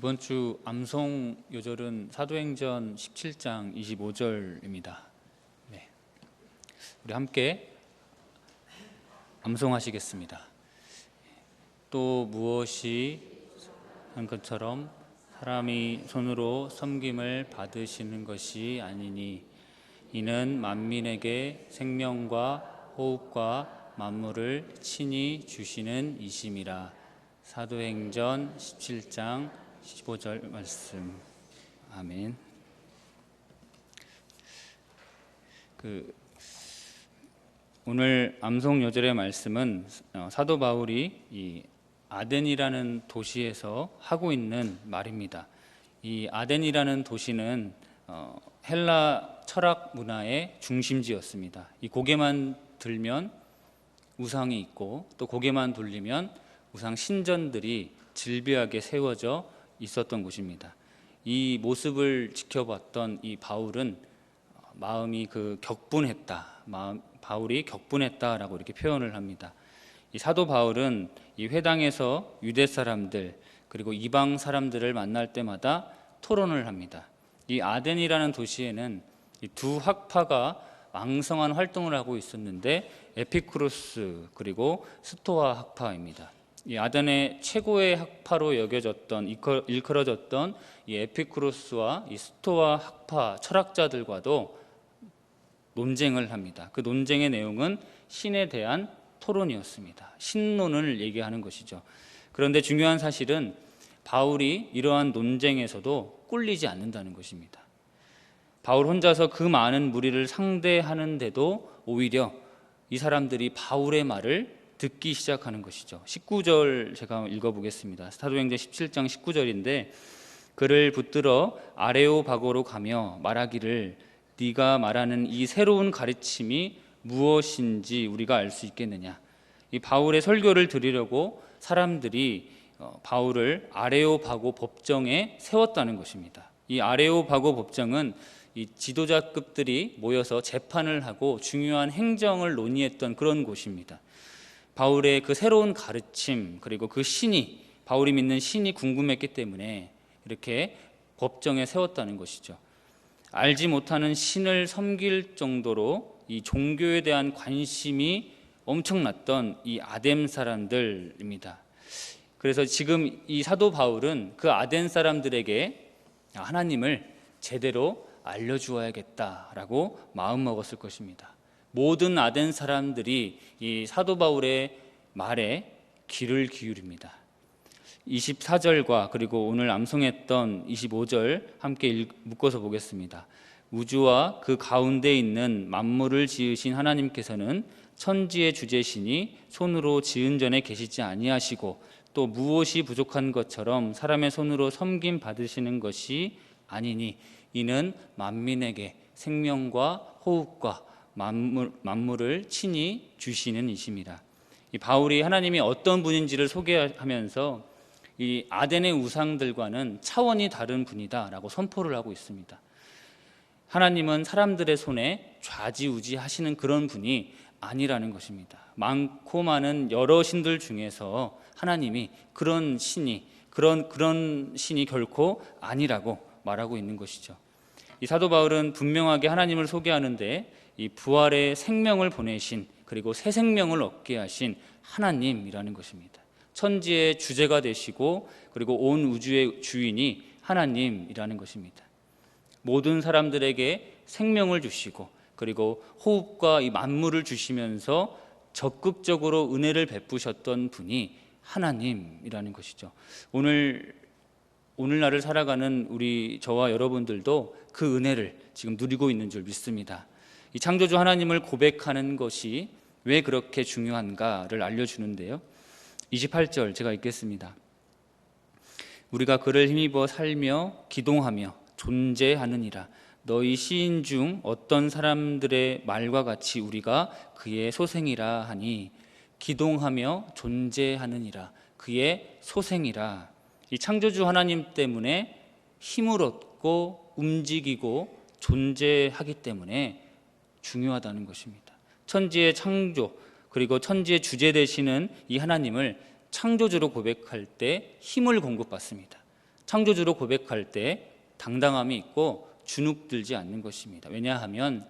이번 주 암송 요절은 사도행전 17장 25절입니다. 네. 우리 함께 암송하시겠습니다. 또 무엇이 한 것처럼 사람이 손으로 섬김을 받으시는 것이 아니니 이는 만민에게 생명과 호흡과 만물을 친히 주시는 이심이라 사도행전 17장 15절 말씀 아멘. 그 오늘 암송 요절의 말씀은 어, 사도 바울이 이 아덴이라는 도시에서 하고 있는 말입니다. 이 아덴이라는 도시는 어, 헬라 철학 문화의 중심지였습니다. 이 고개만 들면 우상이 있고 또 고개만 돌리면 우상 신전들이 질비하게 세워져 있었던 곳입니다. 이 모습을 지켜봤던 이 바울은 마음이 그 격분했다. 마음, 바울이 격분했다라고 이렇게 표현을 합니다. 이 사도 바울은 이 회당에서 유대 사람들 그리고 이방 사람들을 만날 때마다 토론을 합니다. 이 아덴이라는 도시에는 이 두 학파가 왕성한 활동을 하고 있었는데 에피쿠로스 그리고 스토아 학파입니다. 이 아덴의 최고의 학파로 여겨졌던 일컬- 일컬어졌던 이 에피쿠로스와 이 스토아 학파 철학자들과도 논쟁을 합니다. 그 논쟁의 내용은 신에 대한 토론이었습니다. 신론을 얘기하는 것이죠. 그런데 중요한 사실은 바울이 이러한 논쟁에서도 꿀리지 않는다는 것입니다. 바울 혼자서 그 많은 무리를 상대하는데도 오히려 이 사람들이 바울의 말을 듣기 시작하는 것이죠. 19절 제가 읽어보겠습니다. 사도행전 17장 19절인데 그를 붙들어 아레오바고로 가며 말하기를 네가 말하는 이 새로운 가르침이 무엇인지 우리가 알 수 있겠느냐. 이 바울의 설교를 들으려고 사람들이 어, 바울을 아레오바고 법정에 세웠다는 것입니다. 이 아레오바고 법정은 이 지도자급들이 모여서 재판을 하고 중요한 행정을 논의했던 그런 곳입니다. 바울의 그 새로운 가르침 그리고 그 신이 바울이 믿는 신이 궁금했기 때문에 이렇게 법정에 세웠다는 것이죠. 알지 못하는 신을 섬길 정도로 이 종교에 대한 관심이 엄청났던 이 아덴 사람들입니다. 그래서 지금 이 사도 바울은 그 아덴 사람들에게 하나님을 제대로 알려주어야겠다라고 마음 먹었을 것입니다. 모든 아덴 사람들이 이 사도 바울의 말에 귀를 기울입니다. 24절과 그리고 오늘 암송했던 25절 함께 읽- 묶어서 보겠습니다. 우주와 그 가운데 있는 만물을 지으신 하나님께서는 천지의 주제시니 손으로 지은 전에 계시지 아니하시고 또 무엇이 부족한 것처럼 사람의 손으로 섬김 받으시는 것이 아니니 이는 만민에게 생명과 호흡과 만물, 만물을 친히 주시는 이심이라. 이 바울이 하나님이 어떤 분인지를 소개하면서 이 아덴의 우상들과는 차원이 다른 분이다라고 선포를 하고 있습니다. 하나님은 사람들의 손에 좌지우지 하시는 그런 분이 아니라는 것입니다. 많고 많은 여러 신들 중에서 하나님이 그런 신이 그런 그런 신이 결코 아니라고 말하고 있는 것이죠. 이 사도 바울은 분명하게 하나님을 소개하는데 이 부활의 생명을 보내신 그리고 새 생명을 얻게 하신 하나님이라는 것입니다. 천지의 주제가 되시고 그리고 온 우주의 주인이 하나님이라는 것입니다. 모든 사람들에게 생명을 주시고 그리고 호흡과 이 만물을 주시면서 적극적으로 은혜를 베푸셨던 분이 하나님이라는 것이죠. 오늘 오늘날을 살아가는 우리 저와 여러분들도 그 은혜를 지금 누리고 있는 줄 믿습니다. 이 창조주 하나님을 고백하는 것이 왜 그렇게 중요한가를 알려주는데요. 28절 제가 읽겠습니다. 우리가 그를 힘입어 살며 기동하며 존재하느니라. 너희 시인 중 어떤 사람들의 말과 같이 우리가 그의 소생이라 하니 기동하며 존재하느니라. 그의 소생이라. 이 창조주 하나님 때문에 힘을 얻고 움직이고 존재하기 때문에 중요하다는 것입니다. 천지의 창조 그리고 천지의 주제 되시는 이 하나님을 창조주로 고백할 때 힘을 공급받습니다. 창조주로 고백할 때 당당함이 있고 주눅 들지 않는 것입니다. 왜냐하면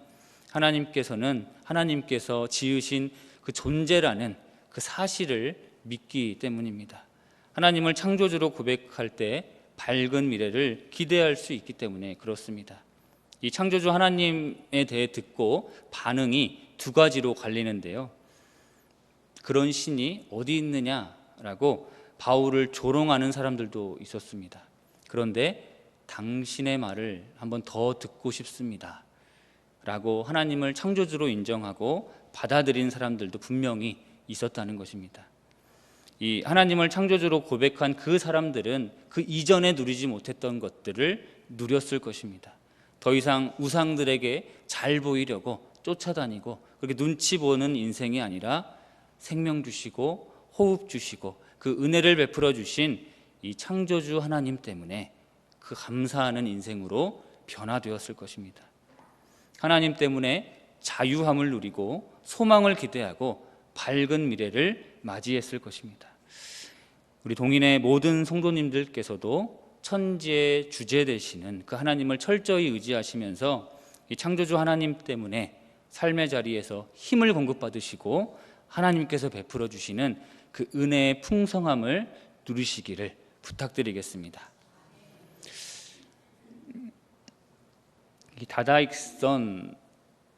하나님께서는 하나님께서 지으신 그 존재라는 그 사실을 믿기 때문입니다. 하나님을 창조주로 고백할 때 밝은 미래를 기대할 수 있기 때문에 그렇습니다. 이 창조주 하나님에 대해 듣고 반응이 두 가지로 갈리는데요. 그런 신이 어디 있느냐라고 바울을 조롱하는 사람들도 있었습니다. 그런데 당신의 말을 한번 더 듣고 싶습니다. 라고 하나님을 창조주로 인정하고 받아들인 사람들도 분명히 있었다는 것입니다. 이 하나님을 창조주로 고백한 그 사람들은 그 이전에 누리지 못했던 것들을 누렸을 것입니다. 더 이상 우상들에게 잘 보이려고 쫓아다니고 그렇게 눈치 보는 인생이 아니라 생명 주시고 호흡 주시고 그 은혜를 베풀어 주신 이 창조주 하나님 때문에 그 감사하는 인생으로 변화되었을 것입니다. 하나님 때문에 자유함을 누리고 소망을 기대하고 밝은 미래를 맞이했을 것입니다. 우리 동인의 모든 성도님들께서도 천지의 주제 되시는 그 하나님을 철저히 의지하시면서 이 창조주 하나님 때문에 삶의 자리에서 힘을 공급받으시고 하나님께서 베풀어 주시는 그 은혜의 풍성함을 누리시기를 부탁드리겠습니다. 다다익선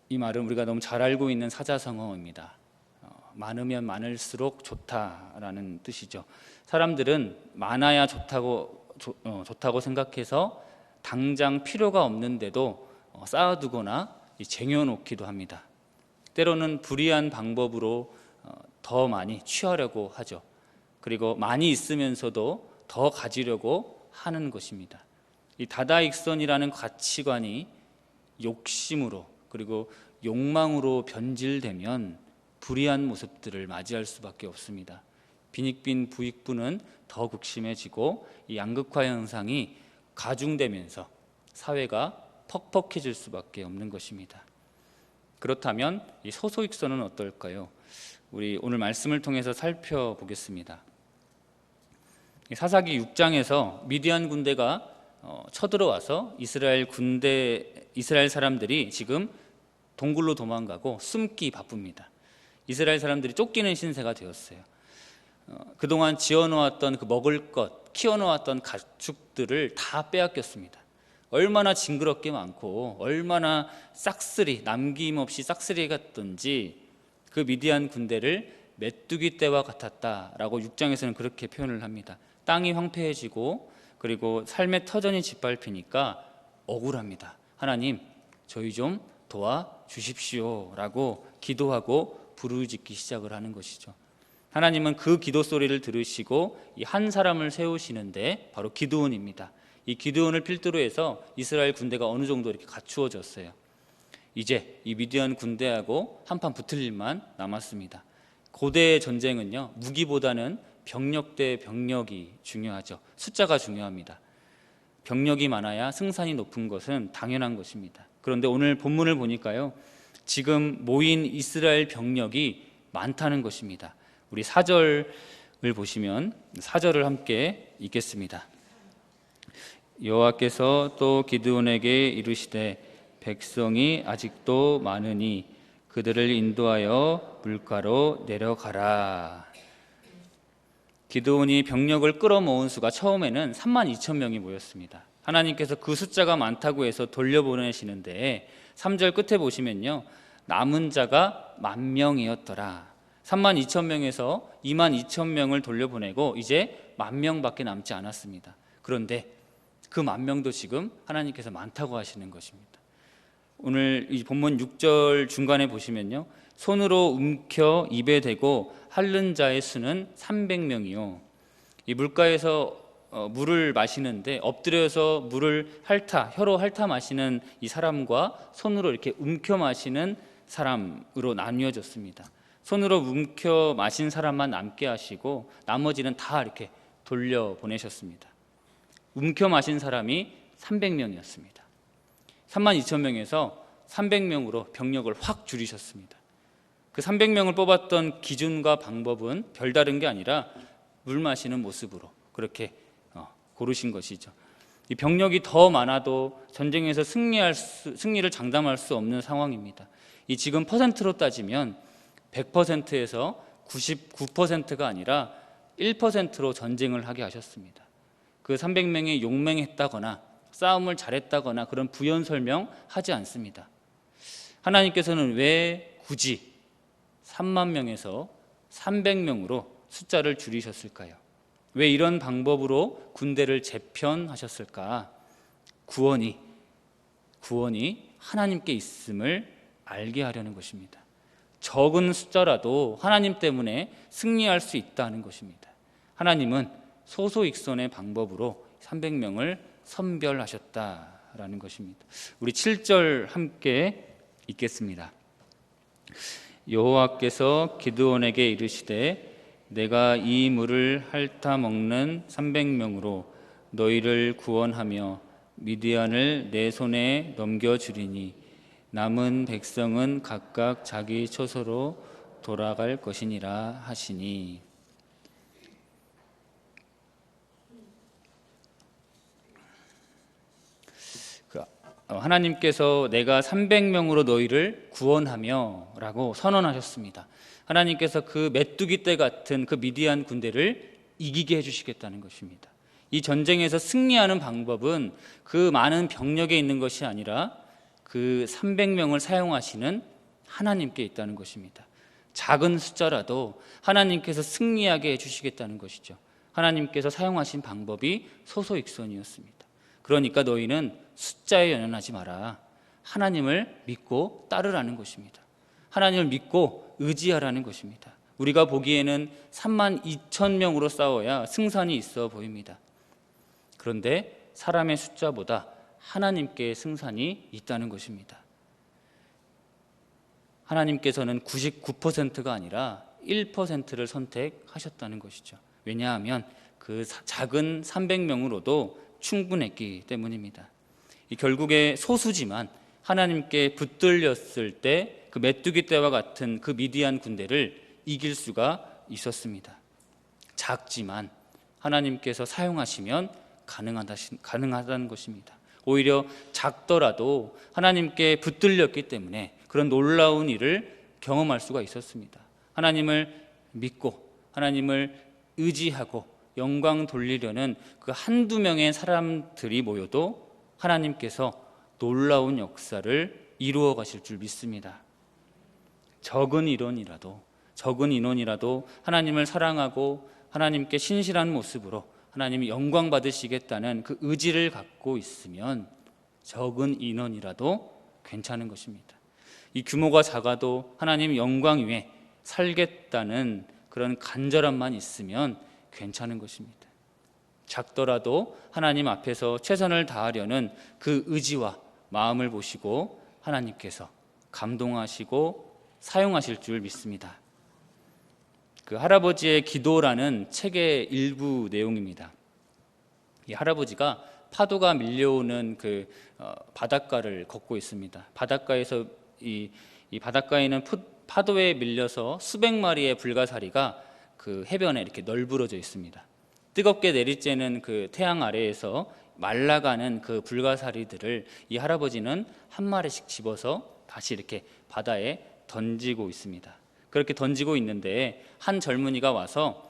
이 말은 우리가 너무 잘 알고 있는 사자성어입니다. 어, 많으면 많을수록 좋다라는 뜻이죠. 사람들은 많아야 좋다고 좋, 어, 좋다고 생각해서 당장 필요가 없는데도 어, 쌓아두거나 쟁여놓기도 합니다. 때로는 불이한 방법으로 어, 더 많이 취하려고 하죠. 그리고 많이 있으면서도 더 가지려고 하는 것입니다. 이 다다익선이라는 가치관이 욕심으로 그리고 욕망으로 변질되면 불이한 모습들을 맞이할 수밖에 없습니다. 빈익빈 부익부는 더 극심해지고 이 양극화 현상이 가중되면서 사회가 퍽퍽해질 수밖에 없는 것입니다. 그렇다면 이 소소익선은 어떨까요? 우리 오늘 말씀을 통해서 살펴보겠습니다. 사사기 6장에서 미디안 군대가 어, 쳐들어와서 이스라엘 군대 이스라엘 사람들이 지금 동굴로 도망가고 숨기 바쁩니다. 이스라엘 사람들이 쫓기는 신세가 되었어요. 어, 그동안 지어놓았던 그 먹을 것, 키워놓았던 가축들을 다 빼앗겼습니다. 얼마나 징그럽게 많고 얼마나 싹쓸이 남김없이 싹쓸이 갔던지 그 미디안 군대를 메뚜기 떼와 같았다라고 6장에서는 그렇게 표현을 합니다. 땅이 황폐해지고 그리고 삶의 터전이 짓밟히니까 억울합니다. 하나님, 저희 좀 도와 주십시오라고 기도하고 부르짖기 시작을 하는 것이죠. 하나님은 그 기도 소리를 들으시고 이 한 사람을 세우시는데 바로 기드온입니다. 이 기드온을 필두로 해서 이스라엘 군대가 어느 정도 이렇게 갖추어졌어요. 이제 이 미디안 군대하고 한판 붙을 일만 남았습니다. 고대의 전쟁은요 무기보다는 병력 대 병력이 중요하죠. 숫자가 중요합니다. 병력이 많아야 승산이 높은 것은 당연한 것입니다. 그런데 오늘 본문을 보니까요 지금 모인 이스라엘 병력이 많다는 것입니다. 우리 4절을 보시면 4절을 함께 읽겠습니다. 여호와께서 또 기드온에게 이르시되 백성이 아직도 많으니 그들을 인도하여 물가로 내려가라. 기드온이 병력을 끌어모은 수가 처음에는 3만 2천 명이 모였습니다. 하나님께서 그 숫자가 많다고 해서 돌려보내시는데 3절 끝에 보시면요. 남은 자가 만 명이었더라. 3만 2천 명에서 2만 2천 명을 돌려보내고 이제 만 명밖에 남지 않았습니다. 그런데 그 만 명도 지금 하나님께서 많다고 하시는 것입니다. 오늘 이 본문 6절 중간에 보시면요. 손으로 움켜 입에 대고 핥는 자의 수는 300명이요. 이 물가에서 어, 물을 마시는데 엎드려서 물을 핥아 혀로 핥아 마시는 이 사람과 손으로 이렇게 움켜 마시는 사람으로 나뉘어졌습니다. 손으로 움켜 마신 사람만 남게 하시고 나머지는 다 이렇게 돌려 보내셨습니다. 움켜 마신 사람이 300명이었습니다. 3만 2천 명에서 300명으로 병력을 확 줄이셨습니다. 그 300명을 뽑았던 기준과 방법은 별다른 게 아니라 물 마시는 모습으로 그렇게 어, 고르신 것이죠. 이 병력이 더 많아도 전쟁에서 승리할 수, 승리를 장담할 수 없는 상황입니다. 이 지금 퍼센트로 따지면 100%에서 99%가 아니라 1%로 전쟁을 하게 하셨습니다. 그 300명이 용맹했다거나 싸움을 잘했다거나 그런 부연 설명 하지 않습니다. 하나님께서는 왜 굳이 3만 명에서 300명으로 숫자를 줄이셨을까요? 왜 이런 방법으로 군대를 재편하셨을까? 구원이 구원이 하나님께 있음을 알게 하려는 것입니다. 적은 숫자라도 하나님 때문에 승리할 수 있다는 것입니다. 하나님은 소소익선의 방법으로 300명을 선별하셨다라는 것입니다. 우리 7절 함께 읽겠습니다. 여호와께서 기드온에게 이르시되 내가 이 물을 핥아 먹는 300명으로 너희를 구원하며 미디안을 내 손에 넘겨 주리니 남은 백성은 각각 자기 처소로 돌아갈 것이니라 하시니 그 어, 하나님께서 내가 300명으로 너희를 구원하며 라고 선언하셨습니다. 하나님께서 그 메뚜기 떼 같은 그 미디안 군대를 이기게 해주시겠다는 것입니다. 이 전쟁에서 승리하는 방법은 그 많은 병력에 있는 것이 아니라 그 300명을 사용하시는 하나님께 있다는 것입니다. 작은 숫자라도 하나님께서 승리하게 해주시겠다는 것이죠. 하나님께서 사용하신 방법이 소소익선이었습니다. 그러니까 너희는 숫자에 연연하지 마라. 하나님을 믿고 따르라는 것입니다. 하나님을 믿고 의지하라는 것입니다. 우리가 보기에는 3만 2천 명으로 싸워야 승산이 있어 보입니다. 그런데 사람의 숫자보다 하나님께 승산이 있다는 것입니다. 하나님께서는 99%가 아니라 1%를 선택하셨다는 것이죠. 왜냐하면 그 작은 300명으로도 충분했기 때문입니다. 결국에 소수지만 하나님께 붙들렸을 때 그 메뚜기 떼와 같은 그 미디안 군대를 이길 수가 있었습니다. 작지만 하나님께서 사용하시면 가능하다는 것입니다. 오히려 작더라도 하나님께 붙들렸기 때문에 그런 놀라운 일을 경험할 수가 있었습니다. 하나님을 믿고 하나님을 의지하고 영광 돌리려는 그 한두 명의 사람들이 모여도 하나님께서 놀라운 역사를 이루어 가실 줄 믿습니다. 적은 인원이라도 적은 인원이라도 하나님을 사랑하고 하나님께 신실한 모습으로 하나님이 영광 받으시겠다는 그 의지를 갖고 있으면 적은 인원이라도 괜찮은 것입니다. 이 규모가 작아도 하나님 영광 위에 살겠다는 그런 간절함만 있으면 괜찮은 것입니다. 작더라도 하나님 앞에서 최선을 다하려는 그 의지와 마음을 보시고 하나님께서 감동하시고 사용하실 줄 믿습니다. 그 할아버지의 기도라는 책의 일부 내용입니다. 이 할아버지가 파도가 밀려오는 그 어, 바닷가를 걷고 있습니다. 바닷가에서 이, 이 바닷가에는 파도에 밀려서 수백 마리의 불가사리가 그 해변에 이렇게 널브러져 있습니다. 뜨겁게 내리쬐는 그 태양 아래에서 말라가는 그 불가사리들을 이 할아버지는 한 마리씩 집어서 다시 이렇게 바다에 던지고 있습니다. 그렇게 던지고 있는데 한 젊은이가 와서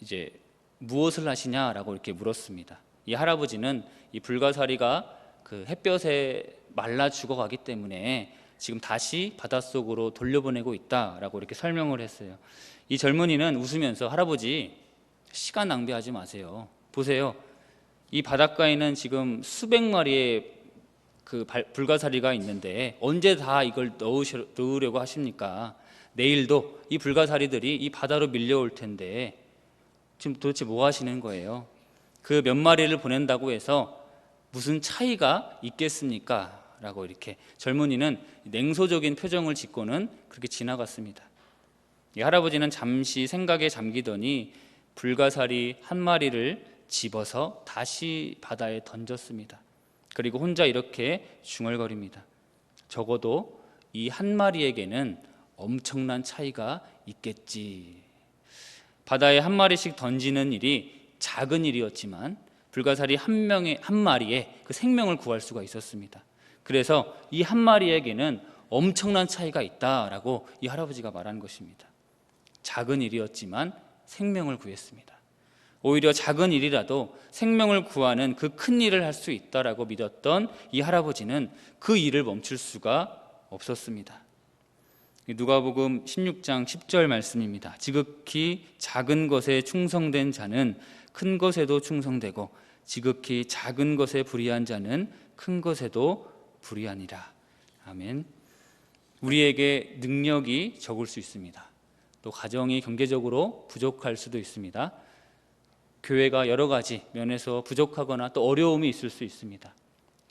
이제 무엇을 하시냐라고 이렇게 물었습니다. 이 할아버지는 이 불가사리가 그 햇볕에 말라 죽어가기 때문에 지금 다시 바닷속으로 돌려보내고 있다라고 이렇게 설명을 했어요. 이 젊은이는 웃으면서 할아버지 시간 낭비하지 마세요. 보세요. 이 바닷가에는 지금 수백 마리의 그 불가사리가 있는데 언제 다 이걸 넣으셔, 넣으려고 하십니까? 내일도 이 불가사리들이 이 바다로 밀려올 텐데 지금 도대체 뭐 하시는 거예요? 그 몇 마리를 보낸다고 해서 무슨 차이가 있겠습니까? 라고 이렇게 젊은이는 냉소적인 표정을 짓고는 그렇게 지나갔습니다. 이 할아버지는 잠시 생각에 잠기더니 불가사리 한 마리를 집어서 다시 바다에 던졌습니다. 그리고 혼자 이렇게 중얼거립니다. 적어도 이 한 마리에게는 엄청난 차이가 있겠지. 바다에 한 마리씩 던지는 일이 작은 일이었지만 불가사리 한 명의 한 마리에 그 생명을 구할 수가 있었습니다. 그래서 이 한 마리에게는 엄청난 차이가 있다라고 이 할아버지가 말한 것입니다. 작은 일이었지만 생명을 구했습니다. 오히려 작은 일이라도 생명을 구하는 그 큰 일을 할 수 있다라고 믿었던 이 할아버지는 그 일을 멈출 수가 없었습니다. 누가복음 16장 10절 말씀입니다. 지극히 작은 것에 충성된 자는 큰 것에도 충성되고 지극히 작은 것에 불의한 자는 큰 것에도 불의하니라. 아멘. 우리에게 능력이 적을 수 있습니다. 또 가정이 경제적으로 부족할 수도 있습니다. 교회가 여러 가지 면에서 부족하거나 또 어려움이 있을 수 있습니다.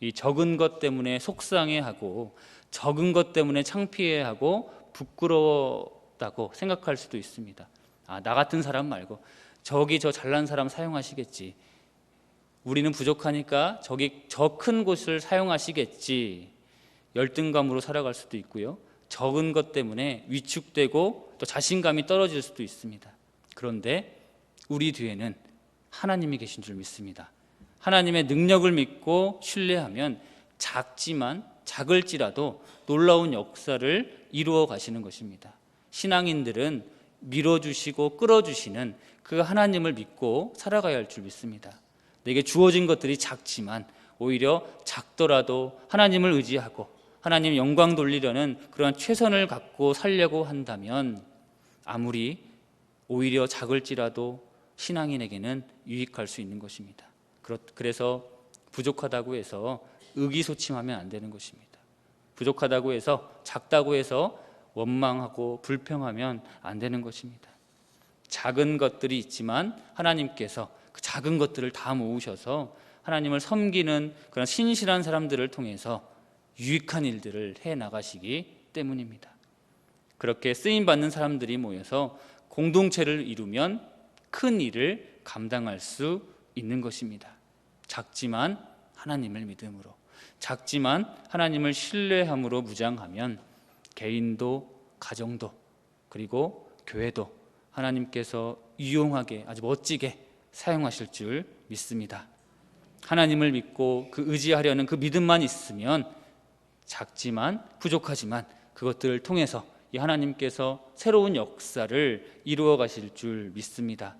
이 적은 것 때문에 속상해하고 적은 것 때문에 창피해하고 부끄러웠다고 생각할 수도 있습니다. 아, 나 같은 사람 말고 저기 저 잘난 사람 사용하시겠지. 우리는 부족하니까 저기 저 큰 곳을 사용하시겠지. 열등감으로 살아갈 수도 있고요. 적은 것 때문에 위축되고 또 자신감이 떨어질 수도 있습니다. 그런데 우리 뒤에는 하나님이 계신 줄 믿습니다. 하나님의 능력을 믿고 신뢰하면 작지만 작을지라도 놀라운 역사를 이루어 가시는 것입니다. 신앙인들은 밀어주시고 끌어주시는 그 하나님을 믿고 살아가야 할 줄 믿습니다. 내게 주어진 것들이 작지만 오히려 작더라도 하나님을 의지하고 하나님 영광 돌리려는 그러한 최선을 갖고 살려고 한다면 아무리 오히려 작을지라도 신앙인에게는 유익할 수 있는 것입니다. 그래서 부족하다고 해서 의기소침하면 안 되는 것입니다. 부족하다고 해서 작다고 해서 원망하고 불평하면 안 되는 것입니다. 작은 것들이 있지만 하나님께서 그 작은 것들을 다 모으셔서 하나님을 섬기는 그런 신실한 사람들을 통해서 유익한 일들을 해 나가시기 때문입니다. 그렇게 쓰임 받는 사람들이 모여서 공동체를 이루면 큰 일을 감당할 수 있는 것입니다. 작지만 하나님을 믿음으로, 작지만 하나님을 신뢰함으로 무장하면 개인도 가정도 그리고 교회도 하나님께서 유용하게 아주 멋지게 사용하실 줄 믿습니다. 하나님을 믿고 그 의지하려는 그 믿음만 있으면 작지만 부족하지만 그것들을 통해서 이 하나님께서 새로운 역사를 이루어 가실 줄 믿습니다.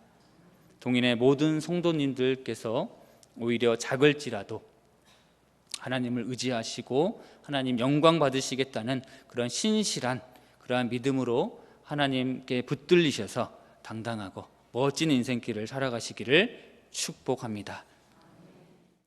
동인의 모든 성도님들께서 오히려 작을지라도 하나님을 의지하시고 하나님 영광 받으시겠다는 그런 신실한 그러한 믿음으로 하나님께 붙들리셔서 당당하고 멋진 인생길을 살아가시기를 축복합니다.